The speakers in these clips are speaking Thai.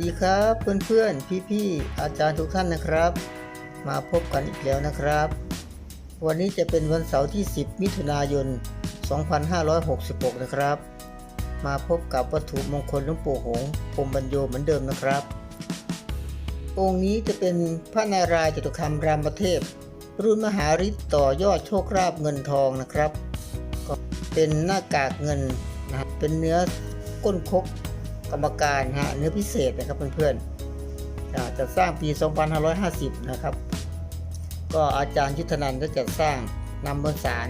ดีครับเพื่อนๆ พี่ๆ อาจารย์ทุกท่านนะครับ มาพบกันอีกแล้วนะครับ วันนี้จะเป็นวันเสาร์ที่ 10 มิถุนายน 2566 นะครับ มาพบกับวัตถุมงคลหลวงปู่หงส์พรมบรรโยเหมือนเดิมนะครับ องค์นี้จะเป็นพระนารายณ์จตุคามรามเทพ รุ่นมหาฤทธิ์ต่อยอดโชคลาภเงินทองนะครับ ก็เป็นหน้ากากเงินนะฮะเป็นเนื้อก้นคก กรรมการฮะเนื้อพิเศษนะครับเพื่อนๆจะสร้างปี 2550 นะครับ ก็อาจารย์ยุทธนันท์ได้จัดสร้างนำมวลสาร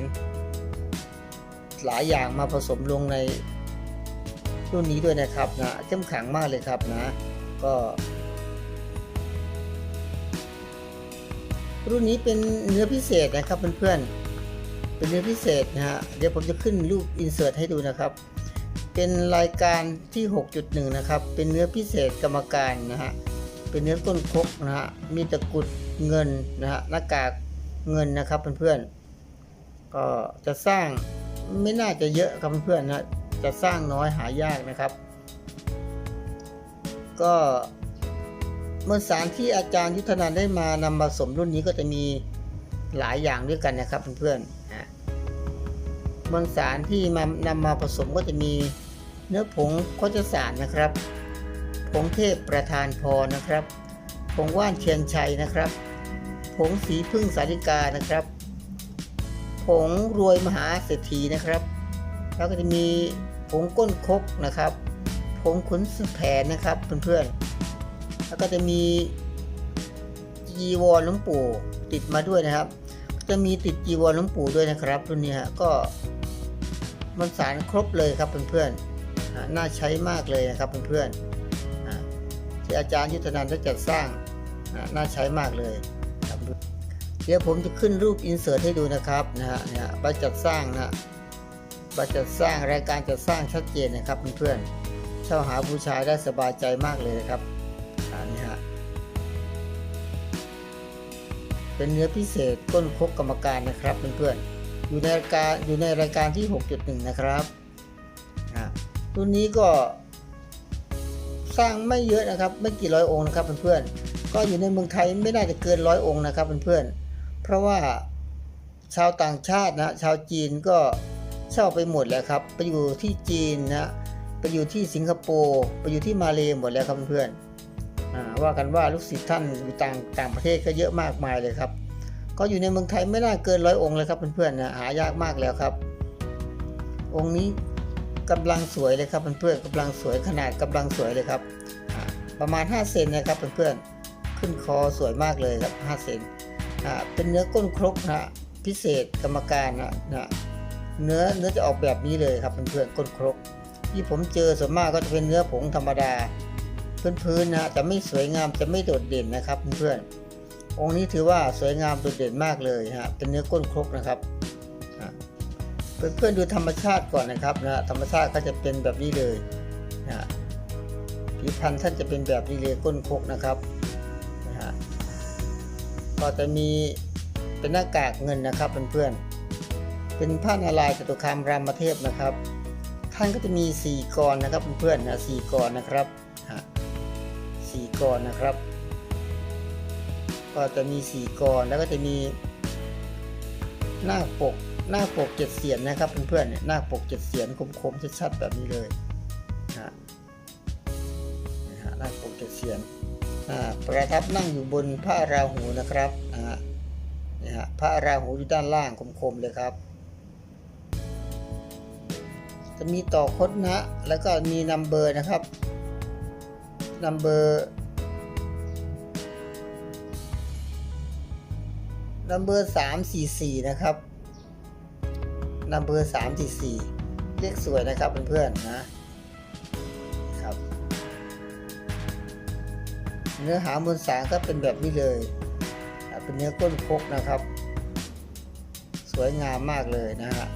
หลายอย่างมาผสมลงในรุ่นนี้ด้วยนะครับนะเข้มขังมากเลยครับนะ ก็ รุ่นนี้เป็นเนื้อพิเศษนะครับเพื่อนๆเป็นเนื้อพิเศษนะฮะเดี๋ยวผมจะขึ้นรูปอินเสิร์ตให้ดูนะครับ เป็นรายการที่ 6.1 นะครับ เป็นเนื้อพิเศษกรรมการนะฮะ เป็นเนื้อก้นคกนะฮะ มีตะกุดเงินนะฮะ หน้ากากเงินนะครับเพื่อนๆ ก็จะสร้างไม่น่าจะเยอะครับเพื่อนๆนะ จะสร้างน้อยหายากนะครับ ก็มวลสารที่อาจารย์ยุทธนันได้มานำมาสมรุ่นนี้ก็จะมีหลายอย่างด้วยกันนะครับเพื่อนๆมวลสารที่มานำมาผสมก็จะมี เนื้อผงโคจสารนะครับ ผงเทพประธานพรนะครับ ผงว่านเชียนชัยนะครับ ผงสีพึ่งสาริกานะครับ ผงรวยมหาเศรษฐีนะครับ แล้วก็จะมีผงก้นคกนะครับ ผงขุนแผนนะครับเพื่อนๆ แล้วก็จะมีจีวรหลวงปู่ติดมาด้วยนะครับ จะมีติดจีวรหลวงปู่ด้วยนะครับรุ่นนี้ฮะก็มันสารครบเลยครับเพื่อนๆอ่า น่าใช้มากเลยนะครับเพื่อนๆที่อาจารย์ยุทธนันท์ได้จัดสร้างน่าใช้มากเลยครับเดี๋ยวผมจะขึ้นรูปอินเสิร์ตให้ดูนะครับนะฮะเนี่ยใบจัดสร้างนะใบจัดสร้างรายการจัดสร้างชัดเจนนะครับเพื่อนๆเช่าหาบูชาได้สบายใจมากเลยนะครับอันนี้ฮะเป็นเนื้อพิเศษก้นคกกรรมการนะครับเพื่อนๆอยู่ในรายการอยู่ในรายการที่ 6.1 นะครับ รุ่นนี้ก็สร้างไม่เยอะนะครับ ไม่กี่ร้อยองค์นะครับเพื่อนๆก็อยู่ในเมืองไทยไม่น่าจะเกินร้อยองค์นะครับเพื่อนๆเพราะว่าชาวต่างชาตินะชาวจีนก็เช่าไปหมดแล้วครับ ไปอยู่ที่จีนนะไปอยู่ที่สิงคโปร์ไปอยู่ที่มาเลหมดแล้วครับเพื่อนๆอ่าว่ากันว่าลูกศิษย์ท่านอยู่ต่างต่างประเทศก็เยอะมากมายเลยครับ ก็อยู่ในเมืองไทยไม่น่าเกินร้อยองค์เลยครับเพื่อนๆนะหายากมากแล้วครับ องค์นี้ กำลังสวยเลยครับเพื่อนๆกำลังสวยขนาดกำลังสวยเลยครับ ประมาณ 5 เซนนะครับเพื่อนๆขึ้นคอสวยมากเลยครับ 5 เซนเป็นเนื้อก้นครกนะพิเศษกรรมการนะนะเนื้อเนื้อจะออกแบบนี้เลยครับเพื่อนๆก้นครก ที่ผมเจอส่วนมากก็จะเป็นเนื้อผงธรรมดาพื้นๆนะจะไม่สวยงามจะไม่โดดเด่นนะครับเพื่อนๆองค์นี้ถือว่าสวยงามโดดเด่นมากเลยฮะเป็นเนื้อก้นครกนะครับ เพื่อนๆดูธรรมชาติก่อนนะครับนะธรรมชาติก็จะเป็นแบบนี้เลยนะผิวพรรณท่านจะเป็นแบบนี้เลยก้นคกนะครับนะฮะก็จะมีเป็นหน้ากากเงินนะครับเพื่อนๆเป็นผ้านารายจตุคามรามเทพนะครับ ท่านก็จะมี 4กรนะครับเพื่อนๆนะสี่กรนะครับฮะสี่กรนะครับ ก็จะมี 4กรแล้วก็จะมีหน้าปก หน้าปกเจ็ดเสียนนะครับเพื่อนๆเนี่ยหน้าปกเจ็ดเสียนคมๆชัดๆแบบนี้เลยฮะนะฮะหน้าปกเจ็ดเสียนอ่าประทับนั่งอยู่บนพระราหูนะครับนะฮะนี่ฮะพระราหูอยู่ด้านล่างคมๆเลยครับ จะมีต่อคดนะแล้วก็มีนัมเบอร์นะครับนัมเบอร์นัมเบอร์สามสี่สี่นะครับ นัมเบอร์สามสี่สี่เลขสวยนะครับเพื่อนๆนะครับเนื้อหามวลสารก็เป็นแบบนี้เลยเป็นเนื้อก้นคกนะครับ สวยงามมากเลยนะฮะ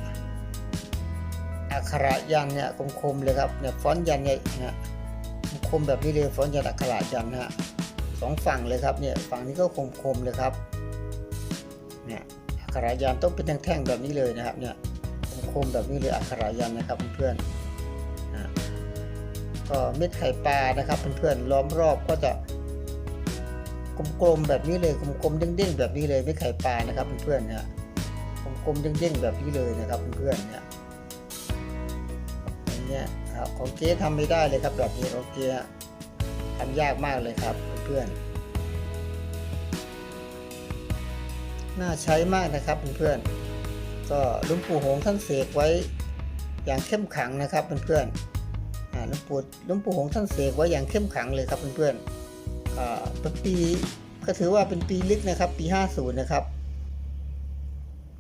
อักขระยันเนี่ยคมๆเลยครับเนี่ยฟอนต์ยันเนี่ยนะคมแบบนี้เลยฟอนต์ยันอักขระยันนะฮะสองฝั่งเลยครับเนี่ยฝั่งนี้ก็คมๆเลยครับเนี่ยอักขระยันต้องเป็นแท่งๆแบบนี้เลยนะครับเนี่ย คมแบบนี้เลยอักขระยันนะครับเพื่อนๆก็เม็ดไข่ปลานะครับเพื่อนๆล้อมรอบก็จะกลมๆแบบนี้เลยกลมๆเด้งๆแบบนี้เลยเม็ดไข่ปลานะครับเพื่อนๆเนี่ยกลมๆเด้งๆแบบนี้เลยนะครับเพื่อนๆเนี่ยอย่างเงี้ยครับของเก๊ทำไม่ได้เลยครับแบบนี้ของเก๊ทำยากมากเลยครับเพื่อนๆน่าใช้มากนะครับเพื่อนๆ ก็หลุงปู่หงส์ท่านเสกไว้อย่างเข้มขังนะครับเพื่อนๆหลวงปู่หลวงปู่หงส์ท่านเสกไว้อย่างเข้มขังเลยครับเพื่อนๆเป็นปีก็ถือว่าเป็นปีลึกนะครับ ปี 50 นะครับ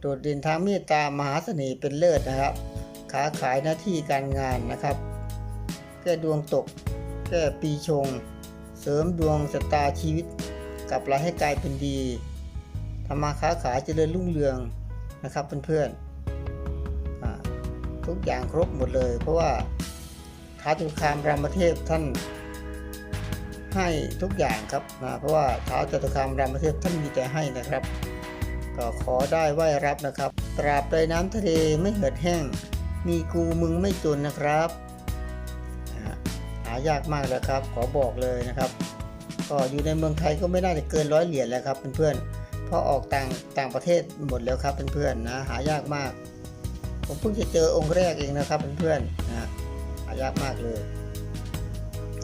โดดเด่นทางเมตตามหาเสน่ห์เป็นเลิศนะครับค้าขายหน้าที่การงานนะครับ แก้ดวงตก แก้ปีชง เสริมดวงชะตาชีวิตกลับรายให้กลายเป็นดีทำมาค้าขายเจริญรุ่งเรือง นะครับเพื่อนๆทุกอย่างครบหมดเลย เพราะว่าท้าวจุลคามรามเทพท่านให้ทุกอย่างครับนะเพราะว่าท้าวจตุคามรามเทพท่านมีแต่ให้นะครับ ก็ขอได้ไหวรับนะครับ ตราบใดน้ำทะเลไม่เหือดแห้ง มีกูมึงไม่จนนะครับหายากมากแล้วครับ ขอบอกเลยนะครับ ก็อยู่ในเมืองไทยก็ไม่น่าจะเกินร้อยเหรียญแล้วครับเพื่อนๆ พราะออกต่างต่างประเทศหมดแล้วครับเพื่อนๆนะหายากมาก ผมเพิ่งจะเจอองค์แรกเองนะครับเพื่อนๆนะหายากมากเลย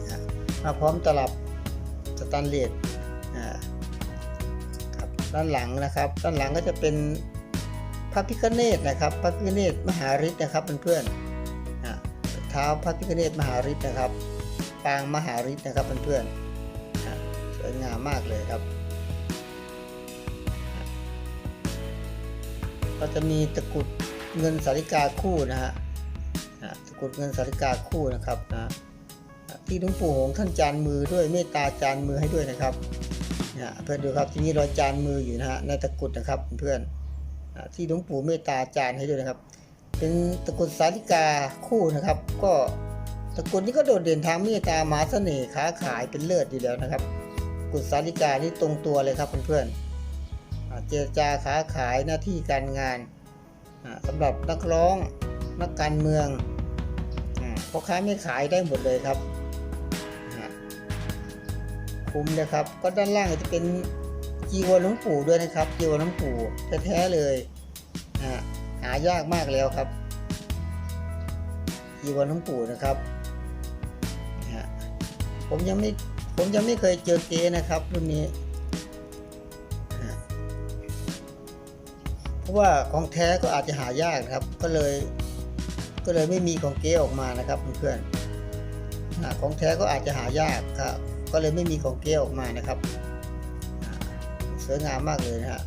นะมาพร้อมตลับสแตนเลสนะครับด้านหลังนะครับ ด้านหลังก็จะเป็นพระพิฆเนศนะครับพระพิฆเนศมหาฤทธิ์นะครับเพื่อนๆนะเท้าพระพิฆเนศมหาฤทธิ์นะครับปางมหาฤทธิ์นะครับเพื่อนๆนะสวยงามมากเลยครับ ก็จะมีตะกุดเงินสาริกาคู่นะฮะตะกุดเงินสาริกาคู่นะครับนะที่หลวงปู่หงส์ท่านจานมือด้วยเมตตาจานมือให้ด้วยนะครับนะเพื่อนดูครับที่มีรอยจานมืออยู่นะฮะในตะกุดนะครับเพื่อนที่หลวงปู่เมตตาจานให้ด้วยนะครับ เป็นตะกุดสาริกาคู่นะครับ ก็ตะกุดนี้ก็โดดเด่นทางเมตตามหาเสน่ห์ค้าขายเป็นเลิศอยู่แล้วนะครับตะกุดสาริกานี่ตรงตัวเลยครับเพื่อนๆ เจรจาค้าขายหน้าที่การงานสำหรับนักร้องนักการเมืองอพ่อค้าไม่ขายได้หมดเลยครับคุ้มเลยครับ ก็ด้านล่างจะเป็นจีวรหลวงปู่ด้วยนะครับจีวรหลวงปู่แท้ๆเลยหายากมากแล้วครับจีวรหลวงปู่นะครับผมยังไม่ผมยังไม่เคยเจอเกนะครับรุ่นนี้ เพราะว่าของแท้ก็อาจจะหายากนะครับ ก็เลย ก็เลยไม่มีของเก๊ออกมานะครับเพื่อนๆของแท้ก็อาจจะหายากครับ ก็เลยไม่มีของเก๊ออกมานะครับสวยงามมากเลยนะฮะ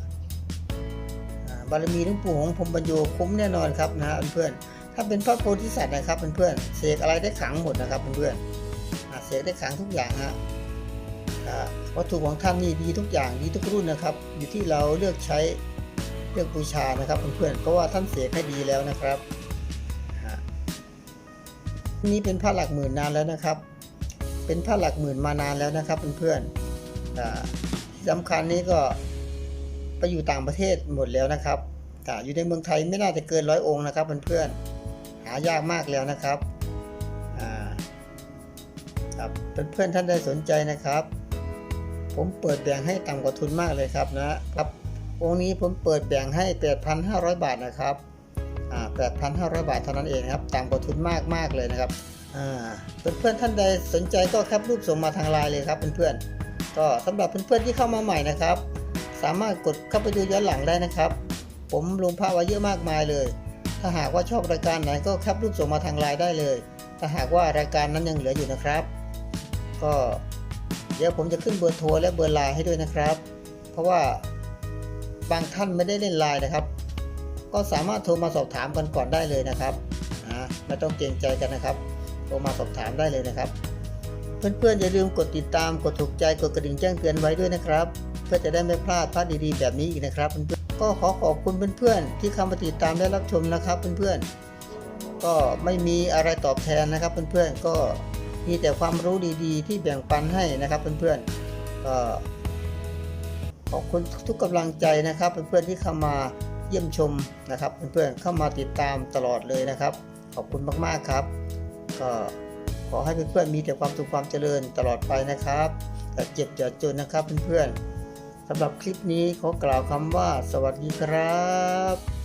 บารมีหลวงปู่ของผมบรรโยคุ้มแน่นอนครับนะฮะเพื่อนๆถ้าเป็นพระโพธิสัตว์นะครับเพื่อนๆเสกอะไรได้ขังหมดนะครับเพื่อนๆเสกได้ขังทุกอย่างฮะวัตถุของท่านนี่ดีทุกอย่างดีทุกรุ่นนะครับ อยู่ที่เราเลือกใช้ เลือกบูชานะครับเพื่อนๆเพราะว่าท่านเสกให้ดีแล้วนะครับนี่เป็นผ้าหลักหมื่นนานแล้วนะครับ เป็นผ้าหลักหมื่นมานานแล้วนะครับเพื่อนๆอ่าที่สำคัญนี้ก็ไปอยู่ต่างประเทศหมดแล้วนะครับแต่อยู่ในเมืองไทยไม่น่าจะเกินร้อยองค์นะครับเพื่อนๆหายากมากแล้วนะครับครับเพื่อนๆท่านใดสนใจนะครับ ผมเปิดแบ่งให้ต่ำกว่าทุนมากเลยครับนะครับ องค์นี้ผมเปิดแบ่งให้ 8,500 บาทนะครับอ่า8,500 บาทเท่านั้นเองครับต่ำกว่าทุนมากมากเลยนะครับอ่าเพื่อนๆท่านใดสนใจก็แคปรูปส่งมาทางไลน์เลยครับเพื่อนๆก็สำหรับเพื่อนๆที่เข้ามาใหม่นะครับ สามารถกดเข้าไปดูย้อนหลังได้นะครับ ผมลงภาพไว้เยอะมากมายเลย ถ้าหากว่าชอบรายการไหนก็แคปรูปส่งมาทางไลน์ได้เลย ถ้าหากว่ารายการนั้นยังเหลืออยู่นะครับ ก็เดี๋ยวผมจะขึ้นเบอร์โทรและเบอร์ไลน์ให้ด้วยนะครับ เพราะว่า บางท่านไม่ได้เล่นไลน์นะครับ ก็สามารถโทรมาสอบถามกันก่อนได้เลยนะครับอ่าไม่ต้องเกรงใจกันนะครับโทรมาสอบถามได้เลยนะครับ เพื่อนๆอย่าลืมกดติดตามกดถูกใจกดกระดิ่งแจ้งเตือนไว้ด้วยนะครับ เพื่อจะได้ไม่พลาดพลาดดีๆแบบนี้อีกนะครับเพื่อนๆก็ขอขอบคุณเพื่อนๆที่เข้ามาติดตามและรับชมนะครับเพื่อนๆก็ไม่มีอะไรตอบแทนนะครับเพื่อนๆก็มีแต่ความรู้ดีๆ ที่แบ่งปันให้นะครับเพื่อนๆก็ ขอบคุณทุกกำลังใจนะครับเพื่อนๆที่เข้ามาเยี่ยมชมนะครับเพื่อนๆเข้ามาติดตามตลอดเลยนะครับ ขอบคุณมากๆครับ ก็ขอให้เพื่อนๆมีแต่ความสุขความเจริญตลอดไปนะครับแต่เจ็บอย่าจนนะครับเพื่อนๆสำหรับคลิปนี้ขอกล่าวคำว่า สวัสดีครับ